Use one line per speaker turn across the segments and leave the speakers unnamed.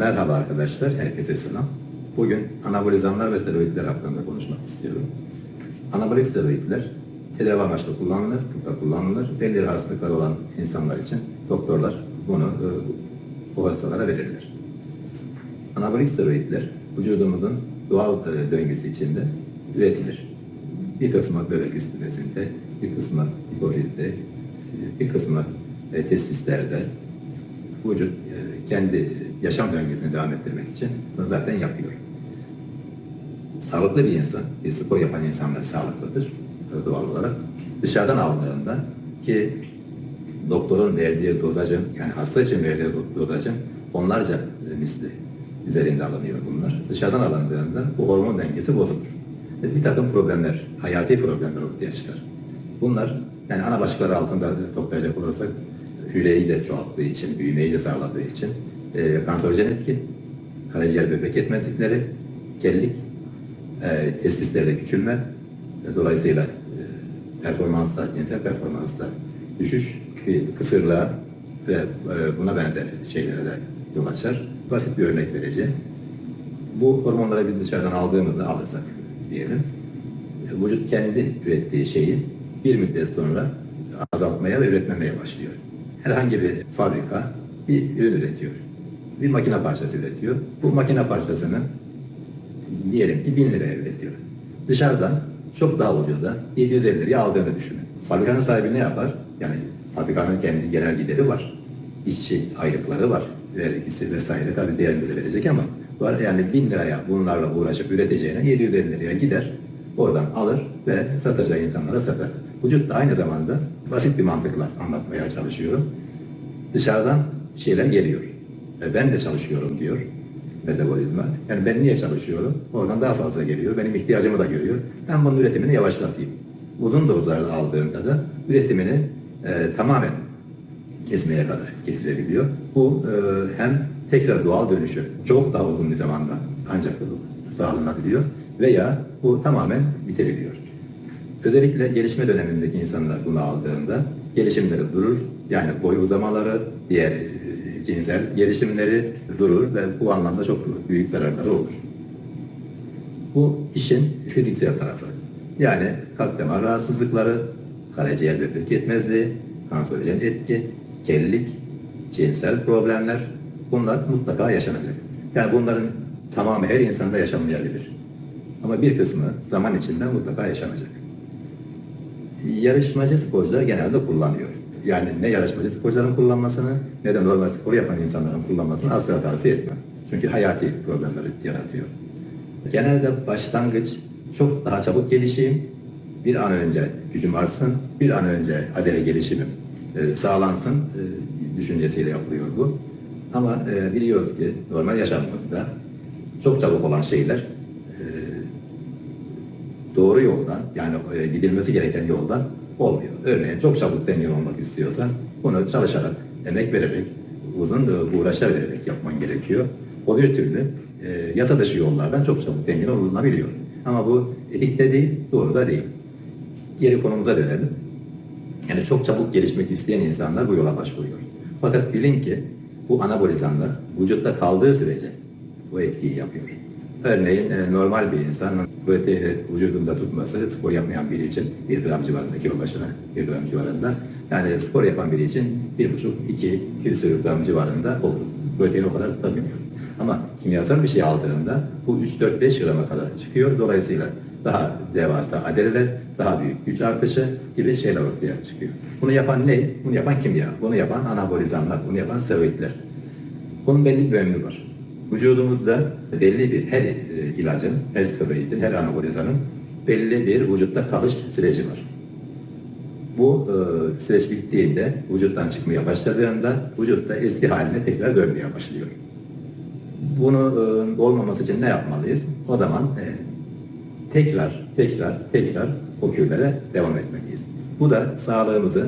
Merhaba arkadaşlar, herkese selam. Bugün anabolizanlar ve steroidler hakkında konuşmak istiyorum. Anabolik steroidler tedavi amaçlı kullanılır, tıpta kullanılır. Belli hastalıkları olan insanlar için doktorlar bunu e, o hastalara verirler. Anabolik steroidler vücudumuzun doğal e, döngüsü içinde üretilir. Bir kısmı böbrek üstünesinde, bir kısmı hipofizde, bir kısmı e, testislerde, vücut kendi yaşam döngüsünü devam ettirmek için bunu zaten yapıyor. Sağlıklı bir insan, bir spor yapan insanlar sağlıklıdır doğal olarak. Dışarıdan aldığında ki doktorun verdiği dozajın, yani hasta için verdiği do- dozajın onlarca misli üzerinde alınıyor bunlar. Dışarıdan alındığında bu hormon dengesi bozulur. Bir takım problemler, hayati problemler ortaya çıkar. Bunlar yani ana başlıkları altında toplayacak olursak hücreyi de çoğalttığı için, büyümeyi de sağladığı için e, kanserojen etki, karaciğer böbrek yetmezlikleri, kellik, e, testislerde küçülme, e, dolayısıyla e, performansta, cinsel performansta düşüş, kı- kısırlığa ve e, buna benzer şeylere de yol açar. Basit bir örnek vereceğim. Bu hormonları biz dışarıdan aldığımızda alırsak diyelim, e, vücut kendi ürettiği şeyi bir müddet sonra azaltmaya ve üretmemeye başlıyor. Herhangi bir fabrika bir ürün üretiyor. Bir makine parçası üretiyor. Bu makine parçasını diyelim ki 1000 liraya üretiyor. Dışarıdan çok daha ucuza 750 liraya aldığını düşünün. Fabrikanın sahibi ne yapar? Yani fabrikanın kendi genel gideri var. İşçi aylıkları var. Vergisi vesaire tabii değerini de verecek ama var yani 1000 liraya bunlarla uğraşıp üreteceğine 750 liraya gider. Oradan alır ve satacağı insanlara satar. Vücut da aynı zamanda basit bir mantıkla anlatmaya çalışıyorum. Dışarıdan şeyler geliyor. Ve ben de çalışıyorum diyor metabolizma. Yani ben niye çalışıyorum? Oradan daha fazla geliyor. Benim ihtiyacımı da görüyor. Ben bunun üretimini yavaşlatayım. Uzun dozlarla aldığında da üretimini e, tamamen kesmeye kadar getirebiliyor. Bu e, hem tekrar doğal dönüşü çok daha uzun bir zamanda ancak sağlanabiliyor veya bu tamamen bitebiliyor. Özellikle gelişme dönemindeki insanlar bunu aldığında gelişimleri durur. Yani boy uzamaları, diğer e, cinsel gelişimleri durur ve bu anlamda çok büyük zararları olur. Bu işin fiziksel tarafı. Yani kalp damar rahatsızlıkları, karaciğer böbrek yetmezliği, kanserojen etki, kellik, cinsel problemler bunlar mutlaka yaşanacak. Yani bunların tamamı her insanda yaşanmayabilir. Ama bir kısmı zaman içinde mutlaka yaşanacak yarışmacı sporcular genelde kullanıyor. Yani ne yarışmacı sporcuların kullanmasını ne de normal spor yapan insanların kullanmasını asla tavsiye etmem. Çünkü hayati problemleri yaratıyor. Genelde başlangıç çok daha çabuk gelişeyim, bir an önce gücüm artsın, bir an önce adele gelişimim e, sağlansın e, düşüncesiyle yapılıyor bu. Ama e, biliyoruz ki normal yaşamımızda çok çabuk olan şeyler doğru yoldan yani e, gidilmesi gereken yoldan olmuyor. Örneğin çok çabuk zengin olmak istiyorsan bunu çalışarak, emek vererek, uzun da uğraşlar vererek yapman gerekiyor. O bir türlü e, yasa dışı yollardan çok çabuk zengin olunabiliyor. Ama bu etik de değil, doğru da değil. Geri konumuza dönelim. Yani çok çabuk gelişmek isteyen insanlar bu yola başvuruyor. Fakat bilin ki bu anabolizanlar vücutta kaldığı sürece bu etkiyi yapıyor. Örneğin e, normal bir insan proteini vücudunda tutması spor yapmayan biri için 1 gram civarında kilo başına 1 gram civarında yani spor yapan biri için 1,5-2 küsur gram civarında olur. Protein o kadar tutamıyor. Ama kimyasal bir şey aldığında bu 3-4-5 grama kadar çıkıyor. Dolayısıyla daha devasa adeleler, daha büyük güç artışı gibi şeyler ortaya çıkıyor. Bunu yapan ne? Bunu yapan kimya. Bunu yapan anabolizanlar, bunu yapan steroidler. Bunun belli bir ömrü var. Vücudumuzda belli bir her e, ilacın, her steroidin, her anabolizanın belli bir vücutta kalış süreci var. Bu e, süreç bittiğinde, vücuttan çıkmaya başladığında vücutta eski haline tekrar dönmeye başlıyor. Bunu e, olmaması için ne yapmalıyız? O zaman e, tekrar, tekrar, tekrar o kürlere devam etmeliyiz. Bu da sağlığımızı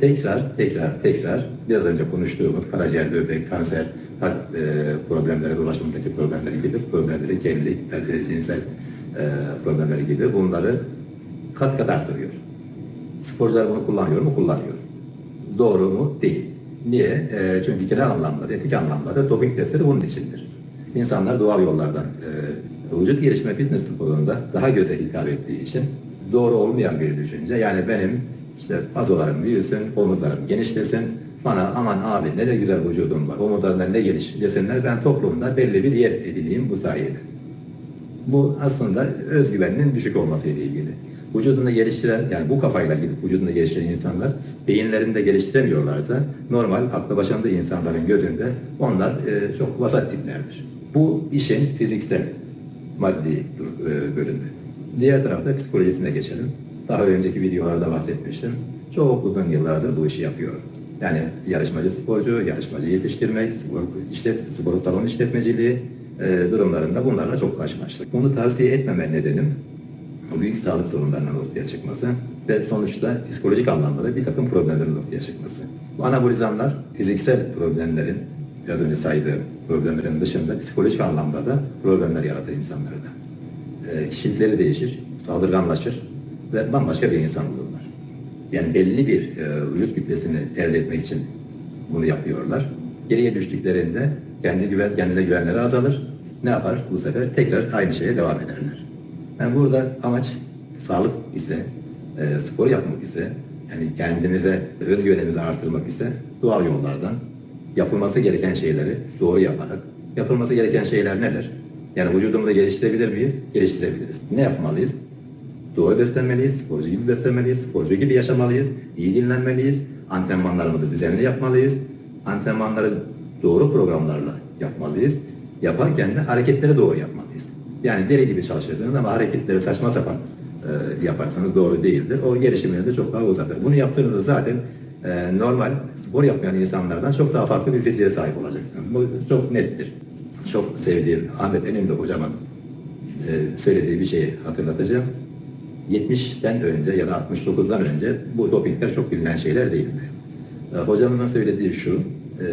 tekrar, tekrar, tekrar biraz önce konuştuğumuz karaciğer, böbrek, kanser, kalp e, problemleri, dolaşımdaki problemleri gibi problemleri, kellik, e, cinsel e, problemleri gibi bunları kat kat arttırıyor. Sporcular bunu kullanıyor mu? Kullanıyor. Doğru mu? Değil. Niye? E, çünkü genel anlamda, da, etik anlamda da doping testleri bunun içindir. İnsanlar doğal yollardan e, vücut gelişme fitness sporunda daha göze hitap ettiği için doğru olmayan bir düşünce. Yani benim işte pazolarım büyüsün, omuzlarım genişlesin, bana aman abi ne de güzel vücudum var, omuzlarında ne geniş desinler, ben toplumda belli bir yer edineyim bu sayede. Bu aslında özgüveninin düşük olması ile ilgili. Vücudunda geliştiren, yani bu kafayla gidip vücudunda geliştiren insanlar beyinlerinde geliştiremiyorlarsa normal aklı başında insanların gözünde onlar e, çok vasat tiplerdir. Bu işin fiziksel, maddi e, bölümü. Diğer tarafta psikolojisine geçelim. Daha önceki videolarda bahsetmiştim. Çok uzun yıllardır bu işi yapıyorum. Yani yarışmacı sporcu, yarışmacı yetiştirmek, işlet, spor salon işletmeciliği e, durumlarında bunlarla çok karşılaştık. Bunu tavsiye etmeme nedenim büyük sağlık sorunlarının ortaya çıkması ve sonuçta psikolojik anlamda da bir takım problemlerin ortaya çıkması. Bu anabolizanlar fiziksel problemlerin, biraz önce saydığım problemlerin dışında psikolojik anlamda da problemler yaratır insanlarda. E, kişilikleri değişir, saldırganlaşır ve bambaşka bir insan olurlar. Yani belli bir e, vücut kütlesini elde etmek için bunu yapıyorlar. Geriye düştüklerinde kendi güven, kendine güvenleri azalır. Ne yapar? Bu sefer tekrar aynı şeye devam ederler. Yani burada amaç sağlık ise, e, spor yapmak ise, yani kendinize, özgüveninizi artırmak ise doğal yollardan yapılması gereken şeyleri doğru yaparak, yapılması gereken şeyler neler? Yani vücudumuzu geliştirebilir miyiz? Geliştirebiliriz. Ne yapmalıyız? Doğru beslenmeliyiz, sporcu gibi beslenmeliyiz, sporcu gibi yaşamalıyız, iyi dinlenmeliyiz, antrenmanlarımızı düzenli yapmalıyız, antrenmanları doğru programlarla yapmalıyız, yaparken de hareketleri doğru yapmalıyız. Yani deli gibi çalışırsınız ama hareketleri saçma sapan e, yaparsanız doğru değildir. O gelişimini de çok daha uzatır. Bunu yaptığınızda zaten e, normal spor yapmayan insanlardan çok daha farklı bir fiziğe sahip olacaksınız. Bu çok nettir. Çok sevdiğim Ahmet Enemli hocamın e, söylediği bir şeyi hatırlatacağım. 70'ten önce ya da 69'dan önce bu dopingler çok bilinen şeyler değildi. E, hocamın söylediği şu, e,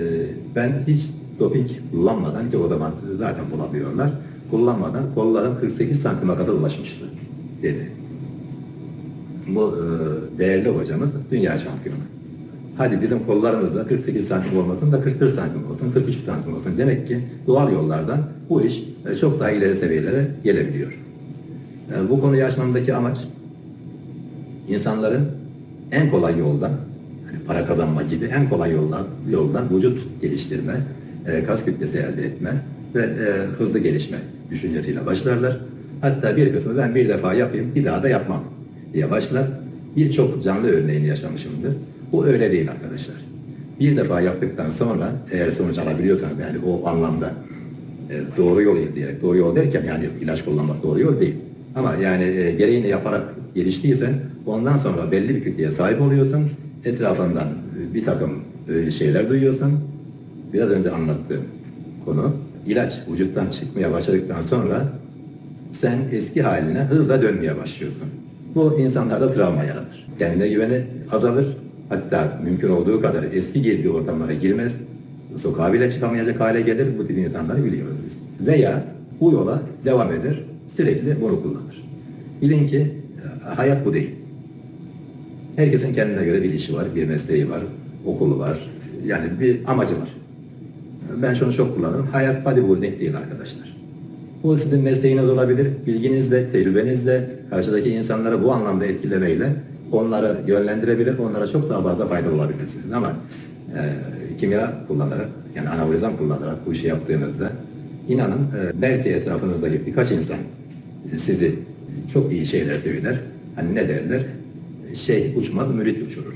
ben hiç doping kullanmadan ki o zaman zaten bulamıyorlar, kullanmadan kollarım 48 santime kadar ulaşmıştı dedi. Bu e, değerli hocamız dünya şampiyonu. Hadi bizim kollarımız da 48 santim olmasın da 41 santim olsun, 43 santim olsun. Demek ki doğal yollardan bu iş e, çok daha ileri seviyelere gelebiliyor. E, Bu konuyu açmamdaki amaç insanların en kolay yoldan, hani para kazanma gibi en kolay yoldan, yoldan vücut geliştirme, e, kas kütlesi elde etme ve e, hızlı gelişme düşüncesiyle başlarlar. Hatta bir kısmı ben bir defa yapayım, bir daha da yapmam diye başlar. Birçok canlı örneğini yaşamışımdır. Bu öyle değil arkadaşlar. Bir defa yaptıktan sonra eğer sonuç alabiliyorsanız yani o anlamda e, doğru yol izleyerek, doğru yol derken yani ilaç kullanmak doğru yol değil. Ama yani e, gereğini yaparak geliştiysen ondan sonra belli bir kütleye sahip oluyorsun. Etrafından e, bir takım öyle şeyler duyuyorsun. Biraz önce anlattığım konu ilaç vücuttan çıkmaya başladıktan sonra sen eski haline hızla dönmeye başlıyorsun. Bu insanlarda travma yaratır. Kendine güveni azalır. Hatta mümkün olduğu kadar eski girdiği ortamlara girmez. Sokağa bile çıkamayacak hale gelir. Bu tip insanları biliyoruz biz. Veya bu yola devam eder. Sürekli bunu kullanır. Bilin ki e, hayat bu değil. Herkesin kendine göre bir işi var, bir mesleği var, okulu var. Yani bir amacı var. Ben şunu çok kullanırım. Hayat bodybuilding değil arkadaşlar. Bu sizin mesleğiniz olabilir. Bilginizle, tecrübenizle, karşıdaki insanları bu anlamda etkilemeyle onları yönlendirebilir, onlara çok daha fazla faydalı olabilirsiniz. Ama e, kimya kullanarak, yani anabolizan kullanarak bu işi yaptığınızda inanın e, belki etrafınızdaki birkaç insan sizi çok iyi şeyler söyler. Hani ne derler? Şey uçmaz, mürit uçurur.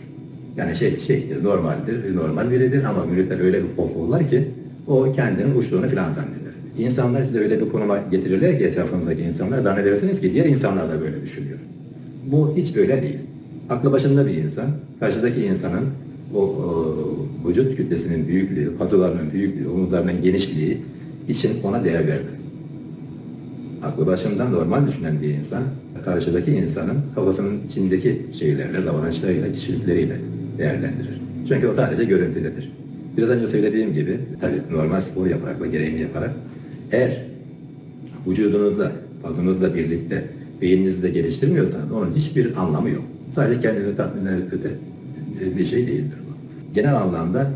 Yani şey şeydir, normaldir, normal biridir ama müritler öyle bir pohpohlar ki o kendinin uçtuğunu filan zanneder. İnsanlar size öyle bir konuma getirirler ki etrafınızdaki insanlar zannedersiniz ki diğer insanlar da böyle düşünüyor. Bu hiç öyle değil. Aklı başında bir insan, karşıdaki insanın o, o vücut kütlesinin büyüklüğü, pazularının büyüklüğü, omuzlarının genişliği için ona değer vermez. Aklı başından normal düşünen bir insan, karşıdaki insanın kafasının içindeki şeylerle, davranışlarıyla, kişilikleriyle değerlendirir. Çünkü o sadece görüntüdedir. Biraz önce söylediğim gibi, tabii normal spor yaparak ve gereğini yaparak, eğer vücudunuzda, fazınızla birlikte beyninizi de geliştirmiyorsanız onun hiçbir anlamı yok. Sadece kendini tatmin öte bir şey değildir bu. Genel anlamda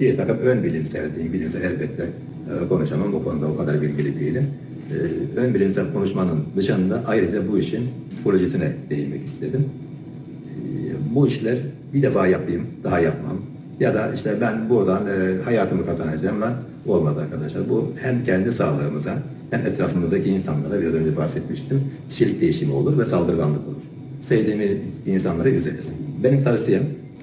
Bir takım ön bilimsel diyeyim, bilimsel elbette e, konuşamam. Bu konuda o kadar bilgili değilim. E, ön bilimsel konuşmanın dışında ayrıca bu işin psikolojisine değinmek istedim. E, bu işler bir defa yapayım, daha yapmam. Ya da işte ben buradan e, hayatımı kazanacağım ama olmaz arkadaşlar. Bu hem kendi sağlığımıza hem etrafımızdaki insanlara biraz önce bahsetmiştim. Kişilik değişimi olur ve saldırganlık olur. Sevdiğimiz insanları üzeriz. Benim tavsiyem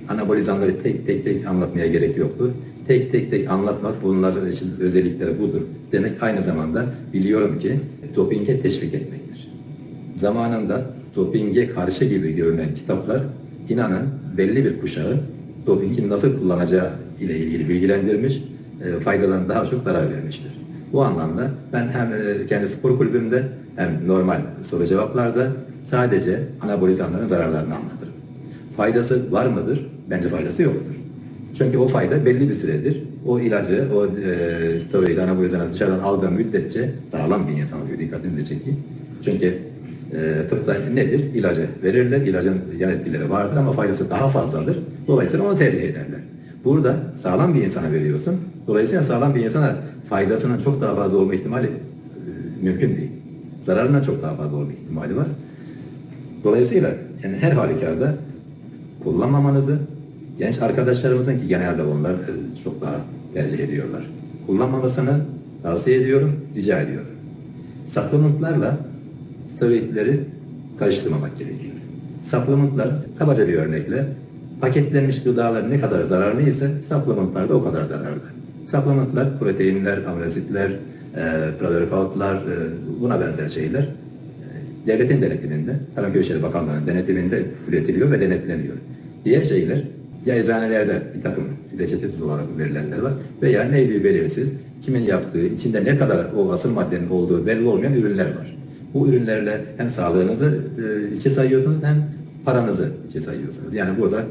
anabolizanları tek tek tek anlatmaya gerek yoktur. Tek tek tek anlatmak bunların için özellikleri budur. Demek aynı zamanda biliyorum ki dopinge teşvik etmektir. Zamanında dopinge karşı gibi görünen kitaplar inanın belli bir kuşağı dopingi nasıl kullanacağı ile ilgili bilgilendirmiş, e, faydadan daha çok zarar vermiştir. Bu anlamda ben hem e, kendi spor kulübümde hem normal soru cevaplarda sadece anabolizanların zararlarını anlatırım. Faydası var mıdır? Bence faydası yoktur. Çünkü o fayda belli bir süredir. O ilacı, o e, steroidi, anabolizanı dışarıdan aldığım müddetçe sağlam bir insan oluyor. Dikkatinizi çekeyim. Çünkü e, tıpta nedir? İlacı verirler. İlacın yan etkileri vardır ama faydası daha fazladır. Dolayısıyla onu tercih ederler. Burada sağlam bir insana veriyorsun. Dolayısıyla sağlam bir insana faydasının çok daha fazla olma ihtimali e, mümkün değil. Zararından çok daha fazla olma ihtimali var. Dolayısıyla yani her halükarda kullanmamanızı genç arkadaşlarımızın ki genelde onlar e, çok daha tercih ediyorlar. Kullanmamasını tavsiye ediyorum, rica ediyorum. Supplementlarla steroidleri karıştırmamak gerekiyor. Supplementlar kabaca bir örnekle paketlenmiş gıdalar ne kadar zararlı ise supplementlar da o kadar zararlı. Supplementlar, proteinler, aminoasitler, e, preservatlar, e, buna benzer şeyler e, devletin denetiminde, Tarım Köy İşleri Bakanlığı'nın denetiminde üretiliyor ve denetleniyor. Diğer şeyler ya eczanelerde bir takım reçetesiz olarak verilenler var veya neydi belirsiz, kimin yaptığı, içinde ne kadar o asıl maddenin olduğu belli olmayan ürünler var. Bu ürünlerle hem sağlığınızı e, içe sayıyorsunuz hem paranızı içe sayıyorsunuz. Yani burada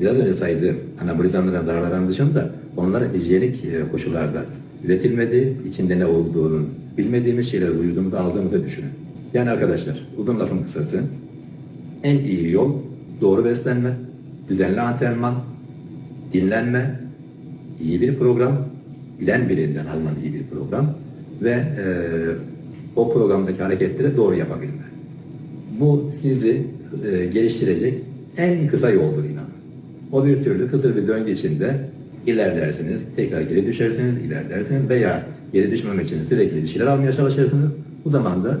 biraz önce saydığım anabolizanların zararların dışında onların hijyenik e, koşullarda üretilmediği, içinde ne olduğunu bilmediğimiz şeyleri vücudumuza aldığımızı düşünün. Yani arkadaşlar uzun lafın kısası en iyi yol doğru beslenme, düzenli antrenman, dinlenme, iyi bir program, bilen birinden alınan iyi bir program ve e, o programdaki hareketleri doğru yapabilme. Bu sizi e, geliştirecek en kısa yoldur inanın. O bir türlü kısır bir döngü içinde ilerlersiniz, tekrar geri düşersiniz, ilerlersiniz veya geri düşmemek için sürekli bir şeyler almaya çalışırsınız. Bu zaman da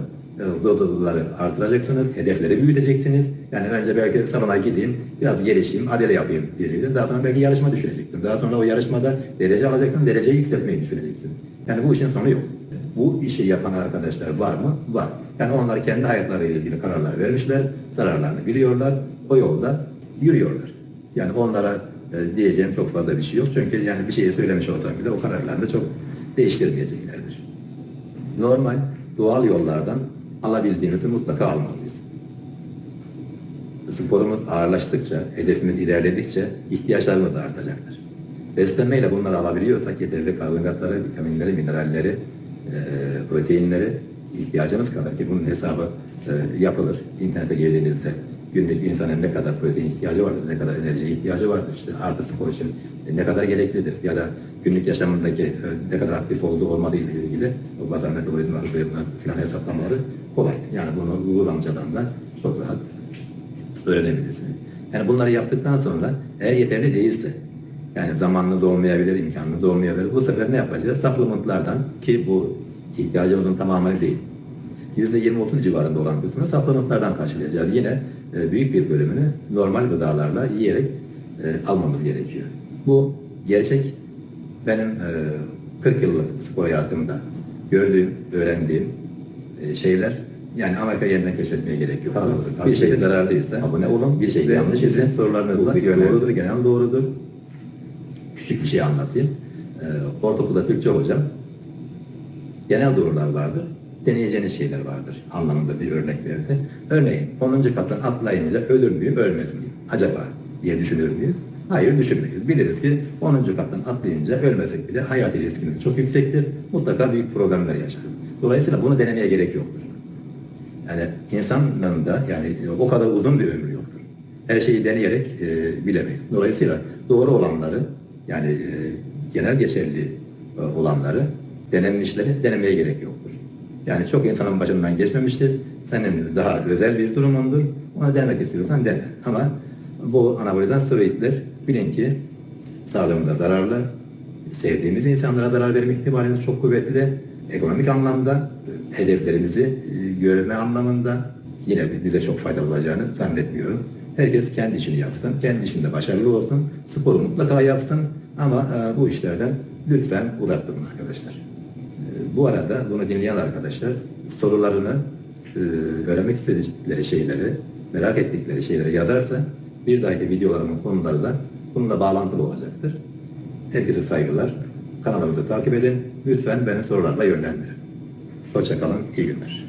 dozları artıracaksınız, hedefleri büyüteceksiniz. Yani önce belki salona gideyim, biraz gelişeyim, adele yapayım diyeceksiniz. Daha sonra belki yarışma düşüneceksiniz. Daha sonra o yarışmada derece alacaksınız, dereceyi yükseltmeyi düşüneceksiniz. Yani bu işin sonu yok. Bu işi yapan arkadaşlar var mı? Var. Yani onlar kendi hayatlarıyla ilgili kararlar vermişler, zararlarını biliyorlar, o yolda yürüyorlar. Yani onlara e, diyeceğim çok fazla bir şey yok. Çünkü yani bir şeyi söylemiş olsam bile o kararlarını çok değiştirmeyeceklerdir. Normal, doğal yollardan alabildiğimizi mutlaka almalıyız. Sporumuz ağırlaştıkça, hedefimiz ilerledikçe ihtiyaçlarımız da artacaktır. Beslenmeyle bunları alabiliyorsak yeterli karbonhidratları, vitaminleri, mineralleri, proteinleri ihtiyacımız kadar ki bunun hesabı yapılır. İnternete girdiğinizde günlük insanın ne kadar protein ihtiyacı vardır, ne kadar enerjiye ihtiyacı vardır, işte artı spor için ne kadar gereklidir ya da günlük yaşamındaki ne kadar aktif olduğu olmadığı ile ilgili o metabolizma hızlarından filan hesaplamaları kolay. Yani bunu Google amcadan da çok rahat öğrenebilirsiniz. Yani bunları yaptıktan sonra eğer yeterli değilse yani zamanınız olmayabilir, imkanınız olmayabilir. Bu sefer ne yapacağız? Supplementlardan ki bu ihtiyacımızın tamamını değil. %20-30 civarında olan kısmını supplementlardan karşılayacağız. Yine e, büyük bir bölümünü normal gıdalarla yiyerek e, almamız gerekiyor. Bu gerçek benim e, 40 yıllık spor hayatımda gördüğüm, öğrendiğim e, şeyler yani Amerika yeniden keşfetmeye gerek yok. Bir şey zararlıysa abone olun, bir şey yanlış ise sorularınızı doğrudur, genel doğrudur. Küçük bir şey anlatayım. E, ortaokulda Türkçe hocam genel doğrular vardır. Deneyeceğiniz şeyler vardır anlamında bir örnek verdi. Örneğin 10. kattan atlayınca ölür müyüm, ölmez miyim? Acaba diye düşünür müyüz? Hayır düşünmeyiz. Biliriz ki 10. kattan atlayınca ölmesek bile hayat riskimiz çok yüksektir. Mutlaka büyük problemler yaşarız. Dolayısıyla bunu denemeye gerek yoktur. Yani insanın da yani o kadar uzun bir ömrü yoktur. Her şeyi deneyerek e, bilemeyiz. Dolayısıyla doğru olanları yani e, genel geçerli e, olanları, denenmişleri denemeye gerek yoktur. Yani çok insanın başından geçmemiştir. Senin daha özel bir durumundur. Ona denemek istiyorsan dene. Ama bu anabolizan steroidler bilin ki sağlığımıza zararlı, sevdiğimiz insanlara zarar verme ihtimalimiz çok kuvvetli. Ekonomik anlamda, hedeflerimizi e, görme anlamında yine bize çok faydalı olacağını zannetmiyorum. Herkes kendi işini yapsın, kendi işinde başarılı olsun, sporu mutlaka yapsın ama e, bu işlerden lütfen uzak durun arkadaşlar. E, Bu arada bunu dinleyen arkadaşlar sorularını e, öğrenmek istedikleri şeyleri, merak ettikleri şeyleri yazarsa bir dahaki videolarımın konuları da bununla bağlantılı olacaktır. Herkese saygılar. Kanalımızı takip edin. Lütfen beni sorularla yönlendirin. Hoşçakalın. iyi günler.